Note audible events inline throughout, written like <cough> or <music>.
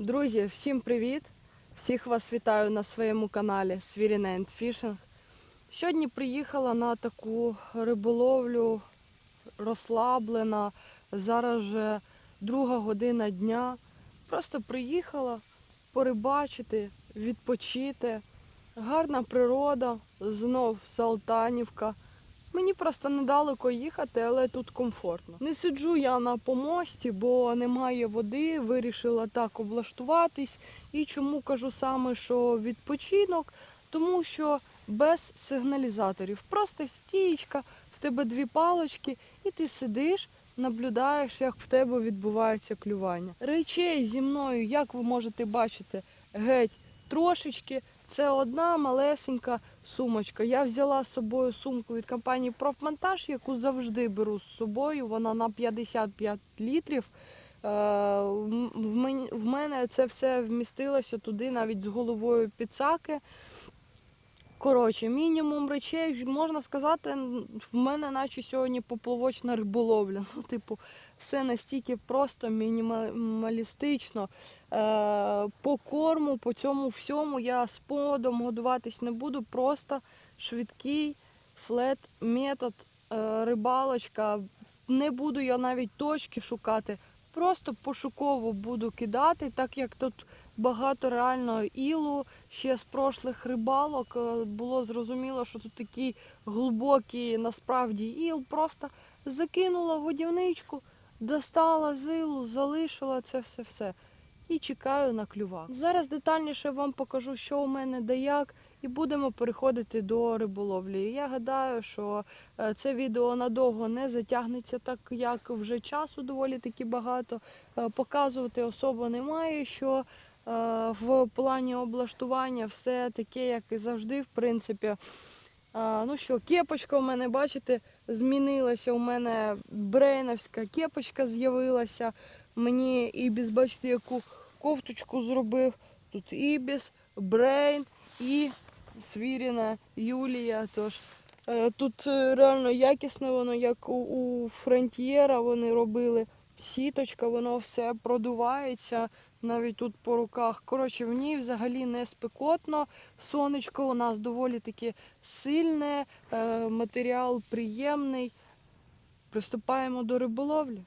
Друзі, всім привіт! Всіх вас вітаю на своєму каналі and Fishing. Сьогодні приїхала на таку риболовлю розслаблена. Зараз вже друга година дня. Просто приїхала порибачити, відпочити. Гарна природа, знов Салтанівка. Мені просто недалеко їхати, але тут комфортно. Не сиджу я на помості, бо немає води, вирішила так облаштуватись. І чому кажу саме, що відпочинок? Тому що без сигналізаторів. Просто стієчка, в тебе дві палочки, і ти сидиш, наблюдаєш, як в тебе відбувається клювання. Речей зі мною, як ви можете бачити, геть трошечки. Це одна малесенька сумочка. Я взяла з собою сумку від компанії Профмонтаж, яку завжди беру з собою. Вона на 55 літрів. Е, В мене це все вмістилося туди, навіть з головою підсаки. Коротше, мінімум речей, можна сказати, в мене наче сьогодні поплавочна риболовля. <laughs> Ну, типу, все настільки просто, мінімалістично. Е, по корму, по цьому всьому я з подом годуватись не буду. Просто швидкий флет метод, е, рибалочка. Не буду я навіть точки шукати. Просто пошуково буду кидати, так як тут багато реально ілу. Ще з прошлих рибалок е, було зрозуміло, що тут такий глибокий насправді іл. Просто закинула годівничку, достала з ілу, залишила це все-все. І чекаю на клювак. Зараз детальніше вам покажу, що у мене де як, і будемо переходити до риболовлі. Я гадаю, що е, це відео надовго не затягнеться, так як вже часу доволі таки багато. Е, Показувати особо немає, що е, в плані облаштування все таке, як і завжди, в принципі. Ну що, кепочка у мене, бачите, змінилася. У мене брейновська кепочка з'явилася. Мені Ібіс, бачите, яку кофточку зробив. Тут Ібіс, Брейн і Свіріна Юлія. Тож е, тут е, реально якісне воно, як у, Фронтієра вони робили. Сіточка, воно все продувається навіть тут по руках. Коротше, в ній взагалі не спекотно. Сонечко у нас доволі таки сильне, е, матеріал приємний. Приступаємо до риболовлі.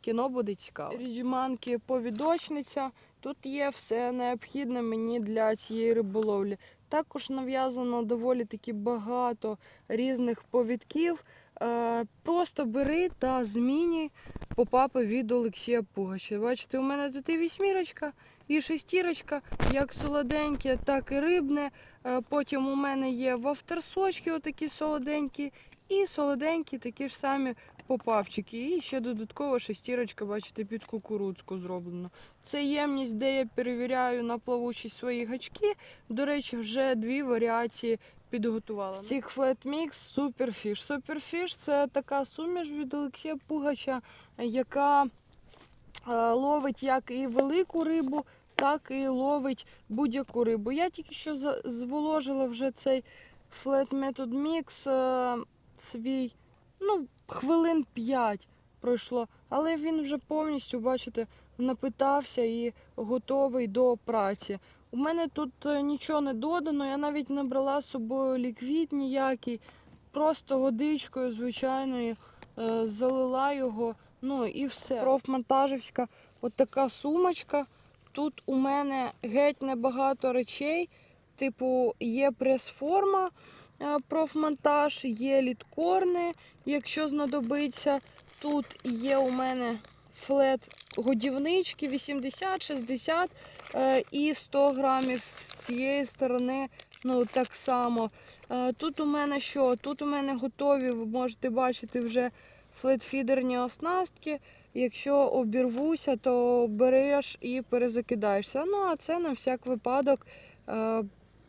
Кіно буде цікаво. Ріджманки повідочниця. Тут є все необхідне мені для цієї риболовлі. Також нав'язано доволі таки багато різних повідків. Е, просто бери та змінюй попапи від Олексія Пугача. Бачите, у мене тут і вісьмірочка, і шестірочка, як солоденьке, так і рибне. Е, Потім у мене є вафтерсочки, отакі солоденькі, і солоденькі такі ж самі попавчики. І ще додатково шестірочка, бачите, під кукурудзку зроблено. Це ємність, де я перевіряю на плавучість свої гачки. До речі, вже дві варіації підготувала. Flat Mix Superfish. Superfish це така суміш від Олексія Пугача, яка е, ловить як і велику рибу, так і ловить будь-яку рибу. Я тільки що зволожила вже цей Flat Method Mix е, свій, ну, хвилин 5 пройшло, але він вже повністю, бачите, напитався і готовий до праці. У мене тут е, нічого не додано, я навіть не брала з собою ліквід ніякий, просто водичкою звичайною е, залила його, ну і все. Профмонтажівська от така сумочка. Тут у мене геть небагато речей. Типу, є прес-форма е, профмонтаж, є літкорни, якщо знадобиться. Тут є у мене флет годівнички 80, 60 е, і 100 грамів з цієї сторони. Ну, так само. Е, Тут у мене що? Тут у мене готові, ви можете бачити вже флетфідерні оснастки. Якщо обірвуся, то береш і перезакидаєшся. Ну, а це на всяк випадок е,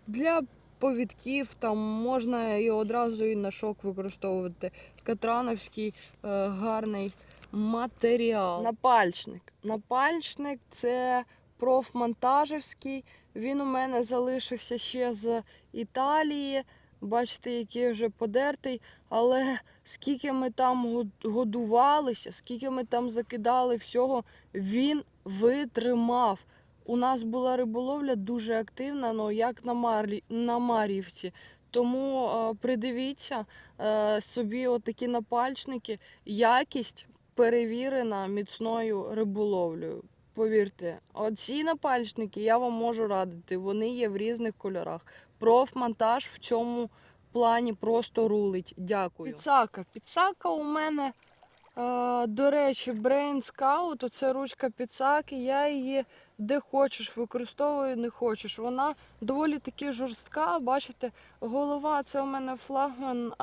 для повідків там можна і одразу і на шок використовувати. Катрановський гарний матеріал. Напальчник. Напальчник це профмонтажівський. Він у мене залишився ще з Італії. Бачите, який вже подертий. Але скільки ми там годувалися, скільки ми там закидали всього, він витримав. у нас була риболовля дуже активна, ну як на, Марлі, на Мар'ївці. Тому е, придивіться е, собі отакі напальчники. Якість перевірена міцною риболовлею. Повірте, оці напальчники я вам можу радити. Вони є в різних кольорах. Профмонтаж в цьому плані просто рулить. Дякую. Підсака. Підсака у мене, е, до речі, Brain Scout, оце ручка підсаки. Я її де хочеш використовую, не хочеш. Вона доволі таки жорстка. Бачите, голова це у мене флагман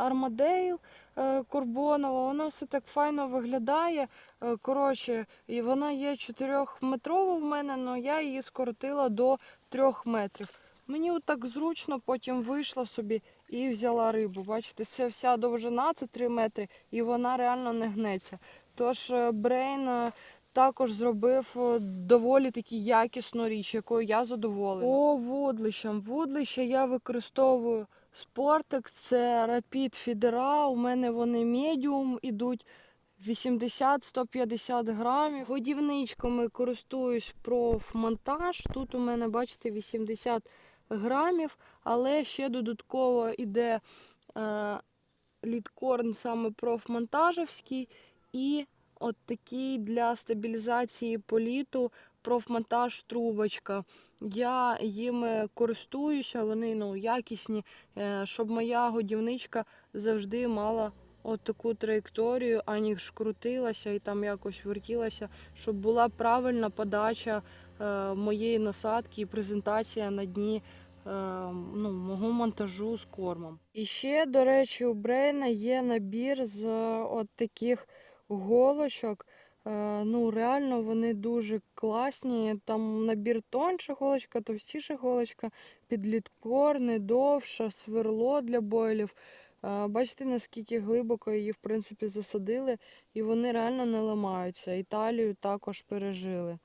е, Корбонова. Воно все так файно виглядає. Е, Коротше, і вона є 4-метрова в мене, але я її скоротила до 3 метрів. Мені отак зручно потім вийшла собі і взяла рибу. Бачите, це вся довжина, це 3 метри, і вона реально не гнеться. Тож е, Брейн е, також зробив е, доволі таки якісну річ, якою я задоволена. По вудлищам. Вудлища я використовую спортик, це Rapid Fidera. У мене вони медіум ідуть. 80-150 грамів. Годівничками користуюсь профмонтаж. Тут у мене, бачите, 80 грамів, але ще додатково йде е, літкорн саме профмонтажівський і от такий для стабілізації політу профмонтаж трубочка. Я їми користуюся, вони ну, якісні, е, щоб моя годівничка завжди мала от таку траєкторію, аніж крутилася і там якось вертілася, щоб була правильна подача е, моєї насадки і презентація на дні е, ну, мого монтажу з кормом. І ще, до речі, у Брейна є набір з от таких голочок. Е, Ну, реально вони дуже класні. Там набір тонша голочка, товстіша голочка, підліткорни, довша, сверло для бойлів. Е, Бачите, наскільки глибоко її в принципі засадили, і вони реально не ламаються. Італію також пережили.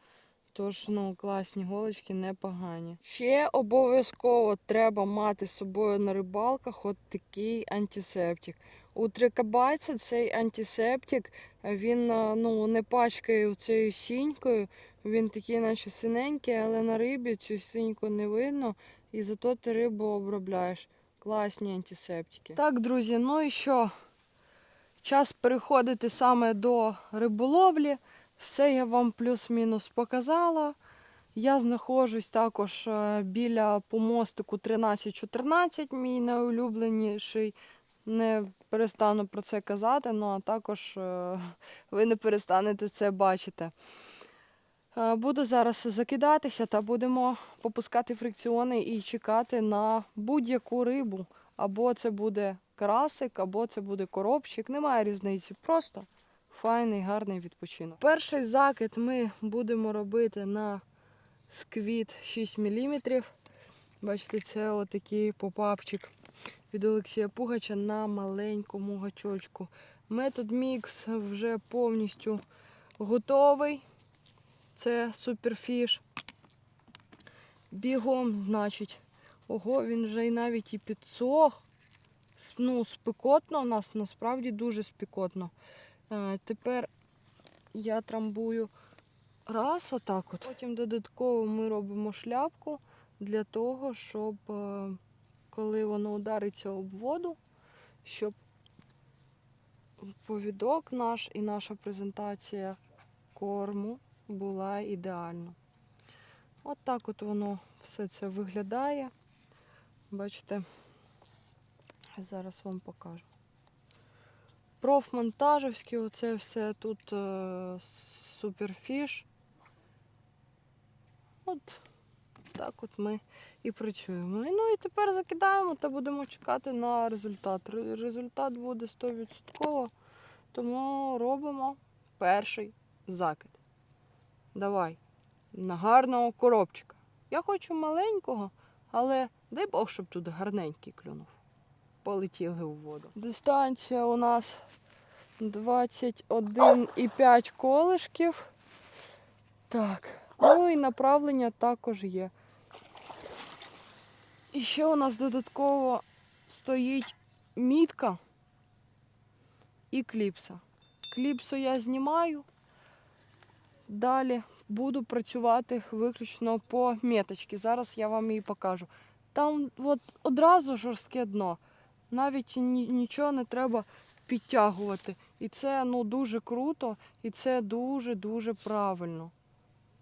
Тож, ну, класні голочки, непогані. Ще обов'язково треба мати з собою на рибалках от такий антисептик. У трикабайця цей антисептик, він е, ну, не пачкає цією сінькою. Він такий, наче синенький, але на рибі цю синьку не видно, і зато ти рибу обробляєш. Класні антисептики. Так, друзі, ну і що? Час переходити саме до риболовлі. Все я вам плюс-мінус показала. Я знаходжусь також е, біля помостику 1314, мій найулюбленіший. Не перестану про це казати, ну а також е, ви не перестанете це бачити. Е, Буду зараз закидатися та будемо попускати фрикціони і чекати на будь-яку рибу. Або це буде карасик, або це буде коробчик. Немає різниці. Просто файний, гарний відпочинок. Перший закид ми будемо робити на сквіт 6 мм. Бачите, це отакий попапчик від Олексія Пугача на маленькому гачочку. Метод мікс вже повністю готовий. Це суперфіш. Бігом, значить. Ого, він вже й навіть і підсох. Ну, спекотно у нас, насправді дуже спекотно. Е, тепер я трамбую раз отак от. Потім додатково ми робимо шляпку для того, щоб е, коли воно удариться об воду, щоб повідок наш і наша презентація корму була ідеальна. От так от воно все це виглядає. Бачите, зараз вам покажу. Профмонтажівський, оце все тут е, суперфіш. От так от ми і працюємо. Ну і тепер закидаємо та будемо чекати на результат. Результат буде 100%, тому робимо перший закид. Давай, на гарного коробчика. Я хочу маленького, але дай Бог, щоб тут гарненький клюнув. Полетіли у воду. Дистанція у нас 21,5 колишків. Так. Ну і направлення також є. І ще у нас додатково стоїть мітка і кліпса. Кліпсу я знімаю. Далі буду працювати виключно по меточці. Зараз я вам її покажу. Там от одразу жорстке дно. Навіть нічого не треба підтягувати. І це ну, дуже круто, і це дуже-дуже правильно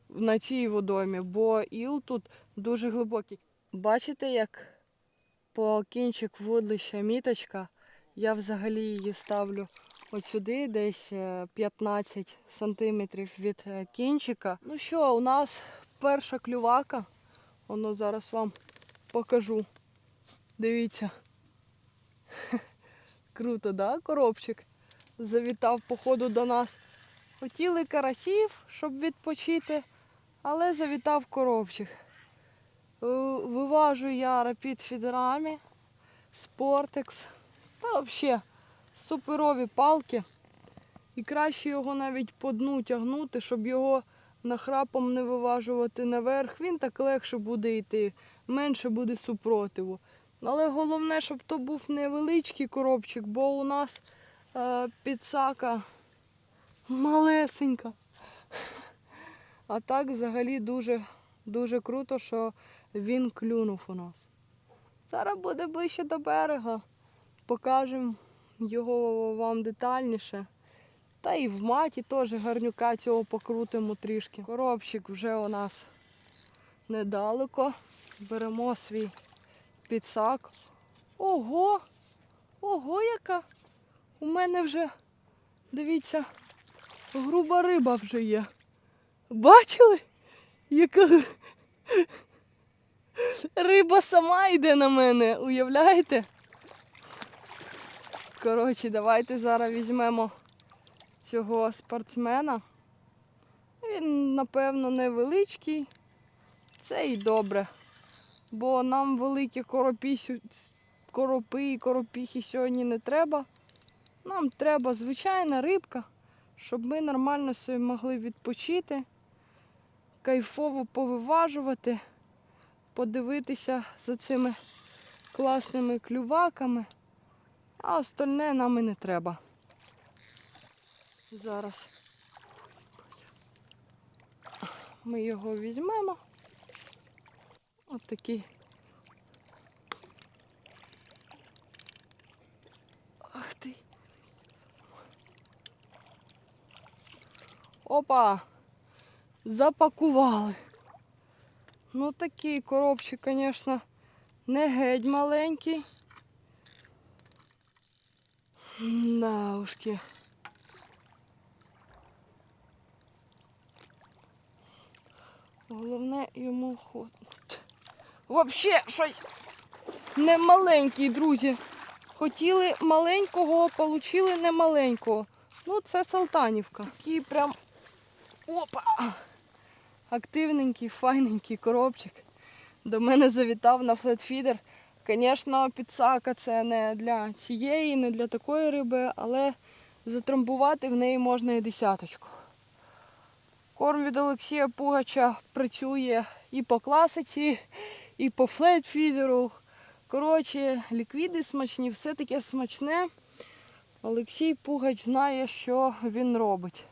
на цій водоймі, бо іл тут дуже глибокий. Бачите, як по кінчик вудлища міточка, я взагалі її ставлю от сюди, десь е, 15 сантиметрів від е, кінчика. Ну що, у нас перша клювака. Воно зараз вам покажу. Дивіться. <laughs> Круто, да, коробчик? Завітав походу до нас. Хотіли карасів, щоб відпочити, але завітав коробчик. Е, Виважу я рапід фідерами, спортекс та взагалі суперові палки. І краще його навіть по дну тягнути, щоб його нахрапом не виважувати наверх. Він так легше буде йти, менше буде супротиву. Але головне, щоб то був невеличкий коробчик, бо у нас е, підсака малесенька. А так взагалі дуже, дуже круто, що він клюнув у нас. Зараз буде ближче до берега. Покажемо його вам детальніше. Та і в маті теж гарнюка цього покрутимо трішки. Коробчик вже у нас недалеко. Беремо свій підсак. Ого! Ого, яка! У мене вже, дивіться, груба риба вже є. Бачили? Яка риба сама йде на мене, уявляєте? Коротше, давайте зараз візьмемо цього спортсмена. Він, напевно, невеличкий. Це і добре. Бо нам великі коропі, коропи і коропіхи сьогодні не треба. Нам треба звичайна рибка, щоб ми нормально собі могли відпочити, кайфово повиважувати, подивитися за цими класними клюваками, а остальне нам і не треба. Зараз ми його візьмемо. От такий. Ах ти. Опа! Запакували. Ну такий коробчик, звісно, не геть маленький. Да, ушки. Головне йому ход. Взагалі щось не маленький, друзі. Хотіли маленького, отримали не маленького. Ну, це Салтанівка. Такий прям опа! Активненький, файненький коробчик. До мене завітав на флетфідер. Звісно, підсака це не для цієї, не для такої риби, але затрамбувати в неї можна і десяточку. Корм від Олексія Пугача працює і по класиці, і по флетфідеру. Коротше, ліквіди смачні, все таке смачне. Олексій Пугач знає, що він робить.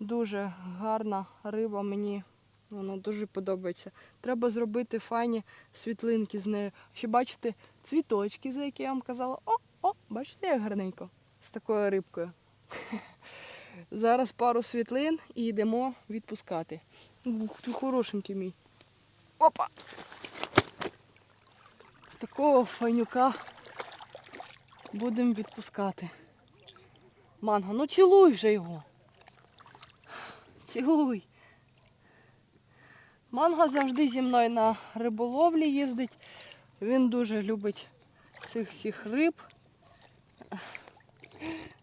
Дуже гарна риба мені. Вона дуже подобається. Треба зробити файні світлинки з нею. Ще бачите цвіточки, за які я вам казала. О, о, бачите, як гарненько з такою рибкою. <laughs> Зараз пару світлин і йдемо відпускати. Ух, ти хорошенький мій. Опа! Такого файнюка будемо відпускати. Манго, ну цілуй вже його. Цілуй. Манго завжди зі мною на риболовлі їздить. Він дуже любить цих всіх риб.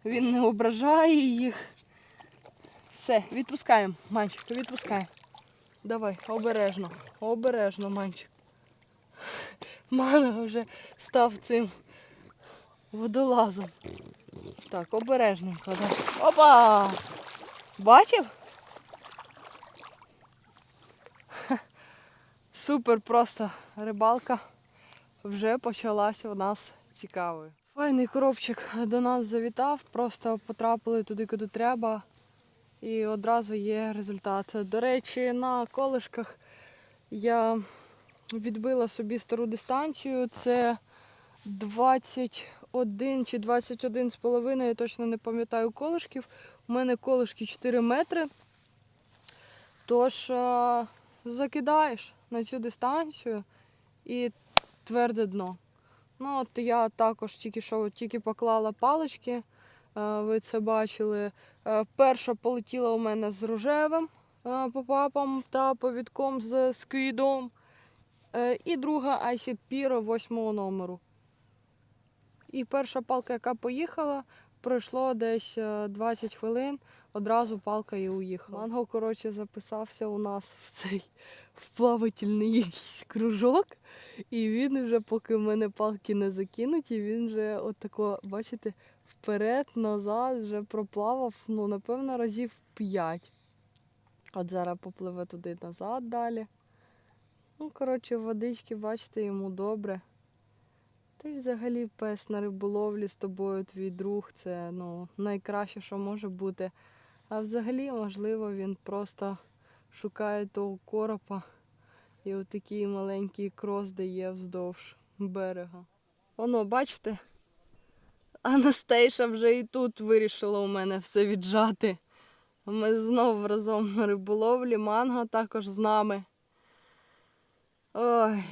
Він не ображає їх. Все, відпускаємо, манчик, відпускаємо. Давай, обережно, обережно, манчик. Манго вже став цим водолазом. Так, обережненько. Да. Опа! Бачив? Супер просто рибалка вже почалася у нас цікавою. Файний коробчик до нас завітав, просто потрапили туди, куди треба. і одразу є результат. До речі, на колишках я відбила собі стару дистанцію. Це 21 чи 21 з половиною, я точно не пам'ятаю колишків. У мене колишки 4 метри. Тож е, закидаєш на цю дистанцію і тверде дно. Ну, от я також тільки що тільки поклала палички, е, ви це бачили. Е, Перша полетіла у мене з рожевим е, попапом та повідком з скидом. Е, І друга Icy Piro восьмого номеру. І перша палка, яка поїхала, пройшло десь е, 20 хвилин, одразу палка і уїхала. Манго, коротше, записався у нас в цей в плавательний якийсь кружок. І він вже, поки в мене палки не закинуті, він вже отако, бачите, вперед, назад вже проплавав, ну, напевно, разів 5. От зараз попливе туди назад далі. Ну, коротше, водички, бачите, йому добре. Та й взагалі пес на риболовлі з тобою, твій друг, це ну, найкраще, що може бути. А взагалі, можливо, він просто шукає того коропа і отакий маленький крос дає вздовж берега. Воно, бачите? Анастейша вже і тут вирішила у мене все віджати. Ми знову разом на риболовлі, манга також з нами. Ой,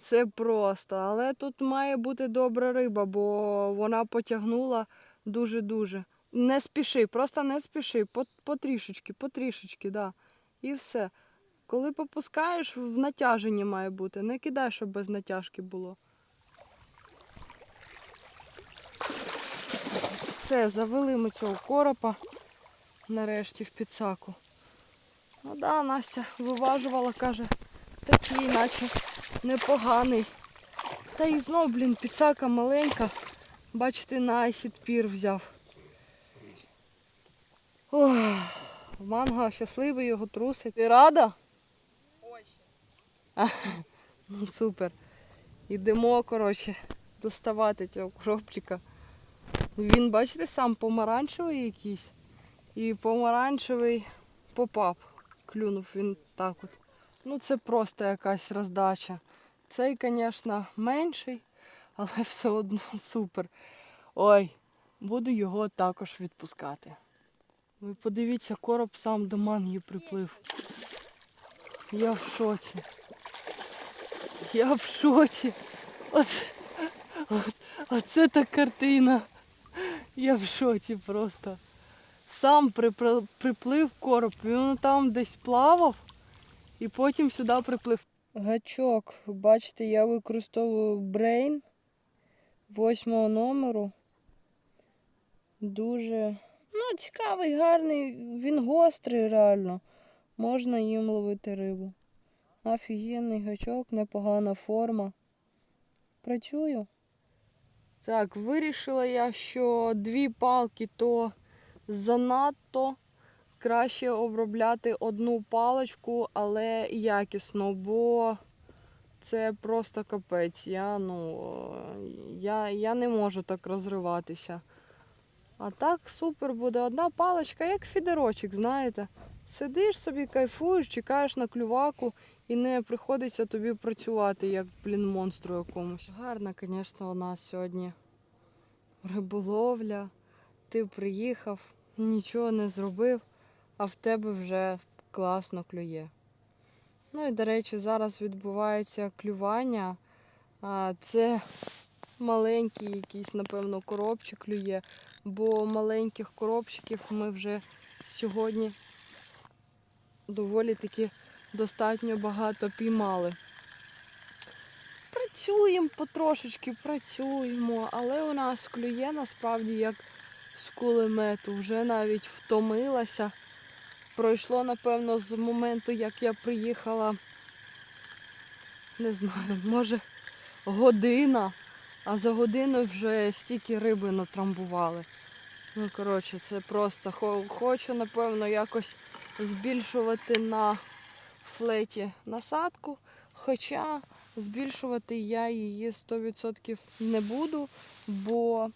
це просто. Але тут має бути добра риба, бо вона потягнула дуже-дуже. Не спіши, просто не спіши, по- потрішечки, потрішечки, да. І все. Коли попускаєш, в натяженні має бути. Не кидай, щоб без натяжки було. Все, завели ми цього коропа нарешті в підсаку. Ну да, Настя виважувала, каже, такий, наче непоганий. Та і знов, блін, підсака маленька. Бачите, на айсід пір взяв. Ох, манго щасливий, його трусить. Ти рада? Ну <laughs> супер. Ідемо, коротше, доставати цього коробчика. Він, бачите, сам помаранчевий якийсь. І помаранчевий попап. Клюнув він так от. Ну це просто якась роздача. Цей, звісно, менший, але <laughs> все одно супер. Ой, буду його також відпускати. Ви подивіться, короб сам до манги приплив. Я в шоці. Я в шоці. От, от, оце та картина. Я в шоці просто. Сам приплив короб, він там десь плавав і потім сюди приплив. Гачок, бачите, я використовую брейн восьмого номеру. Дуже ну, цікавий, гарний, він гострий реально. Можна їм ловити рибу. Офігенний гачок, непогана форма. Працюю. Так, вирішила я, що дві палки то занадто. Краще обробляти одну паличку, але якісно, бо це просто капець. Я, ну, я, я не можу так розриватися. А так супер буде одна паличка, як фідерочок, знаєте. Сидиш собі, кайфуєш, чекаєш на клюваку і не приходиться тобі працювати, як, блін, монстру якомусь. Гарна, звісно, у нас сьогодні риболовля. Ти приїхав, нічого не зробив, а в тебе вже класно клює. Ну і, до речі, зараз відбувається клювання. Це маленький якийсь, напевно, коробчик клює, бо маленьких коробчиків ми вже сьогодні доволі таки достатньо багато піймали. Працюємо потрошечки, працюємо, але у нас клює насправді як з кулемету. Вже навіть втомилася. Пройшло, напевно, з моменту, як я приїхала, не знаю, може година, а за годину вже стільки риби натрамбували. Ну, коротше, це просто хочу, напевно, якось збільшувати на флеті насадку. Хоча збільшувати я її 100% не буду, бо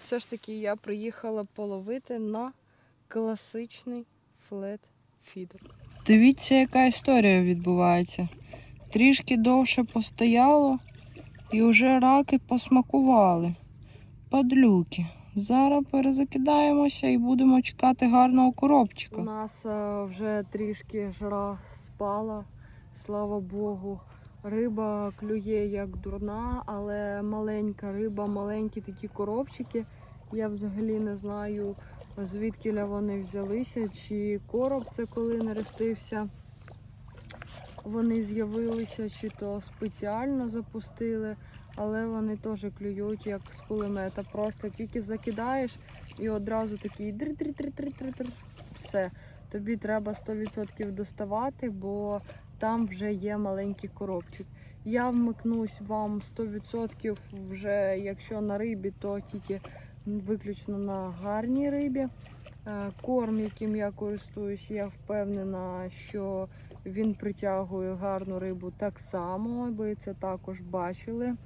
все ж таки я приїхала половити на класичний флет фідер. Дивіться, яка історія відбувається. Трішки довше постояло і вже раки посмакували. Падлюки. Зараз перезакидаємося і будемо чекати гарного коробчика. У нас е, вже трішки жара спала, слава Богу. Риба клює як дурна, але маленька риба, маленькі такі коробчики. Я взагалі не знаю, звідки вони взялися, чи короб це коли нерестився. Вони з'явилися, чи то спеціально запустили, але вони теж клюють як з кулемета. Просто тільки закидаєш і одразу такий др-др-др-др-др-др. Все. Тобі треба 100% доставати, бо там вже є маленький коробчик. Я вмикнусь вам 100% вже, якщо на рибі, то тільки виключно на гарній рибі. Е, Корм, яким я користуюсь, я впевнена, що він притягує гарну рибу так само. Ви це також бачили.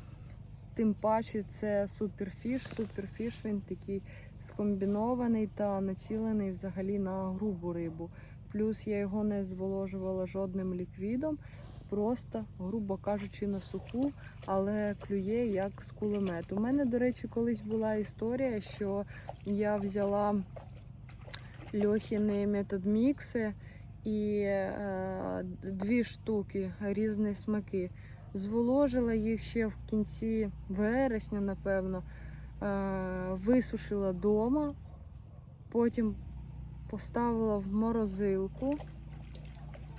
Тим паче це суперфіш. Суперфіш він такий скомбінований та націлений взагалі на грубу рибу. Плюс я його не зволожувала жодним ліквідом, просто, грубо кажучи, на суху, але клює як з кулемету. У мене, до речі, колись була історія, що я взяла льохіни методмікси і е, дві штуки різні смаки. Зволожила їх ще в кінці вересня, напевно, е, висушила вдома, потім поставила в морозилку,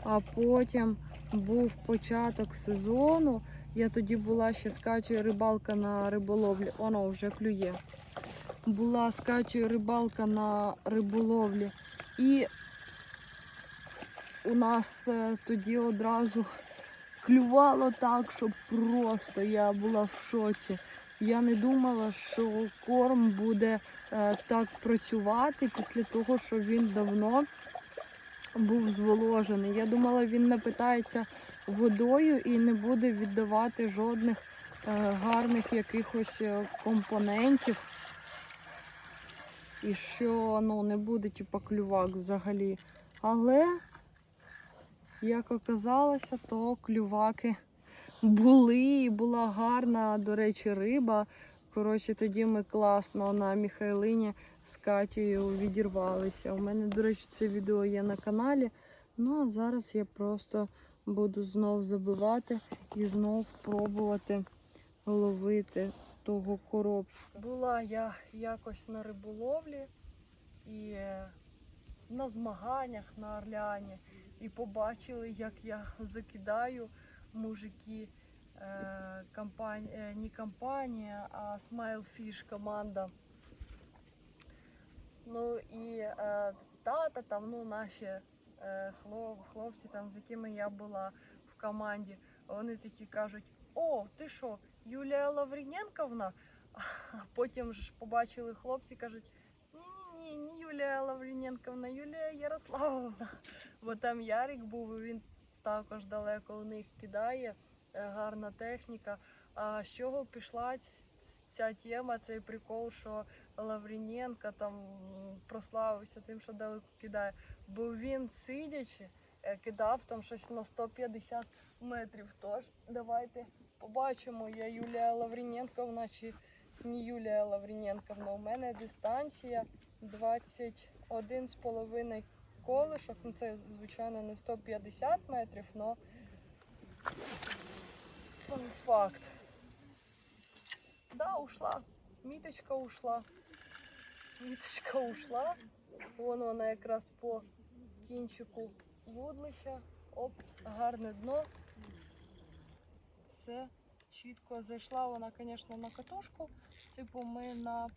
а потім був початок сезону. Я тоді була ще з Катєю рибалка на риболовлі. Воно вже клює. Була з Катєю рибалка на риболовлі. І у нас е, тоді одразу клювало так, що просто я була в шоці. Я не думала, що корм буде е, так працювати після того, що він давно був зволожений. Я думала, він напитається водою і не буде віддавати жодних е, гарних якихось компонентів. І що ну, не буде типу, клювак взагалі. Але, як оказалося, то клюваки були, і була гарна, до речі, риба. Коротше, тоді ми класно на Михайлині з Катєю відірвалися. У мене, до речі, це відео є на каналі. Ну а зараз я просто буду знов забивати і знов пробувати ловити того коробчика. Була я якось на риболовлі і е, на змаганнях на Орляні. І побачили, як я закидаю мужики. Е, компанія, е, не компанія, а Fish команда. Ну і е, тата там, ну наші е, хлоп, хлопці, там, з якими я була в команді, вони такі кажуть: О, ти що, Юлія Лавріненковна? <laughs> А потім ж побачили хлопці, кажуть, ні, не Юлія Лавріненковна, Юлія Ярославовна. Бо там Ярик був, і він також далеко у них кидає. е, Гарна техніка. А з чого пішла ця тема, цей прикол, що Лавріненко там прославився тим, що далеко кидає. Бо він сидячи, е, кидав там щось на 150 метрів. Тож давайте побачимо, я Юлія Лавріненковна чи не Юлія Лавріненковна. У мене дистанція 21,5 колишок. Ну це, звичайно, не 150 метрів, але сам факт. Да, ушла. Міточка ушла. Міточка ушла. Вон вона якраз по кінчику вудлища. Оп, гарне дно. Все чітко зайшла вона, звісно, на катушку. Типу, ми на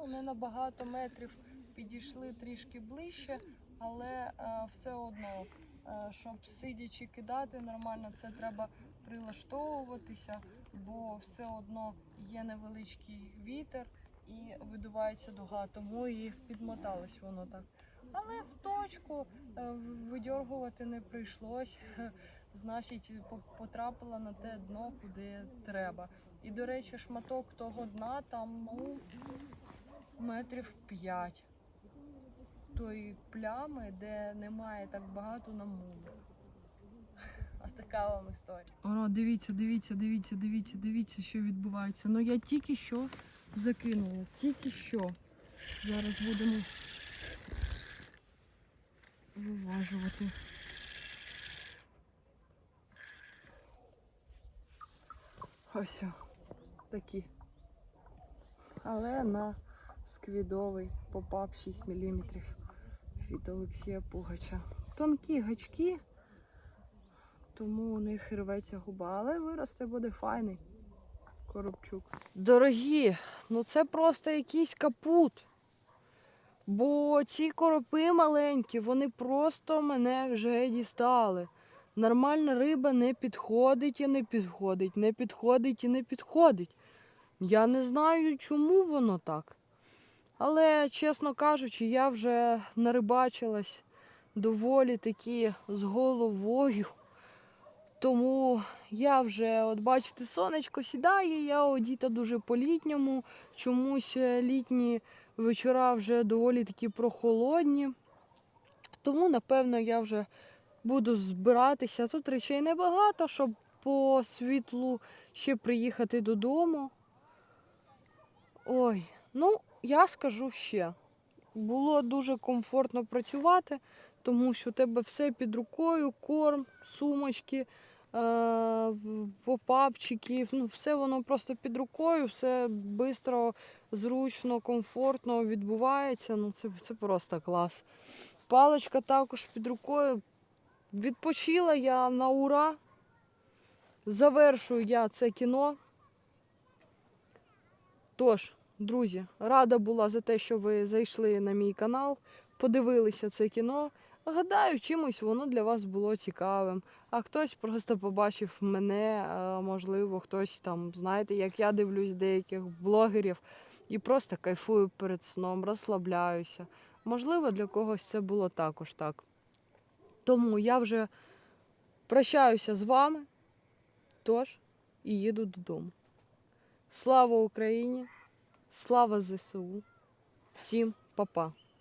ну, не на багато метрів підійшли трішки ближче, але е, все одно, е, щоб сидячи кидати нормально, це треба прилаштовуватися, бо все одно є невеличкий вітер і видувається дуга, тому і підмоталось воно так. Але в точку е, видьоргувати не прийшлось. <laughs> Значить, по- потрапила на те дно, куди треба. І, до речі, шматок того дна там ну, метрів 5. тої плями, де немає так багато намулу. <laughs> А така вам історія. О, дивіться, дивіться, дивіться, дивіться, дивіться, що відбувається. Ну я тільки що закинула, тільки що. Зараз будемо виважувати. Ось такі. Але на сквідовий попап 6 мм від Олексія Пугача. Тонкі гачки, тому у них рветься губа, але виросте буде файний коробчук. Дорогі, ну це просто якийсь капут. Бо ці коропи маленькі, вони просто мене вже дістали. Нормальна риба не підходить і не підходить, не підходить і не підходить. Я не знаю, чому воно так. Але, чесно кажучи, я вже нарибачилась доволі таки з головою. Тому я вже, от бачите, сонечко сідає, я одіта дуже по-літньому. Чомусь е, літні вечора вже доволі таки прохолодні. Тому, напевно, я вже буду збиратися. Тут речей небагато, щоб по світлу ще приїхати додому. Ой, ну, я скажу ще. Було дуже комфортно працювати, тому що у тебе все під рукою, корм, сумочки, е- попапчики, ну, все воно просто під рукою, все швидко, зручно, комфортно відбувається. Ну, це, це просто клас. Паличка також під рукою. Відпочила я на ура. Завершую я це кіно. Тож, друзі, рада була за те, що ви зайшли на мій канал, подивилися це кіно. Гадаю, чимось воно для вас було цікавим. А хтось просто побачив мене, можливо, хтось там, знаєте, як я дивлюсь деяких блогерів і просто кайфую перед сном, розслабляюся. Можливо, для когось це було також так. Тому я вже прощаюся з вами, тож і їду додому. Слава Україні! Слава ЗСУ! Всім па-па!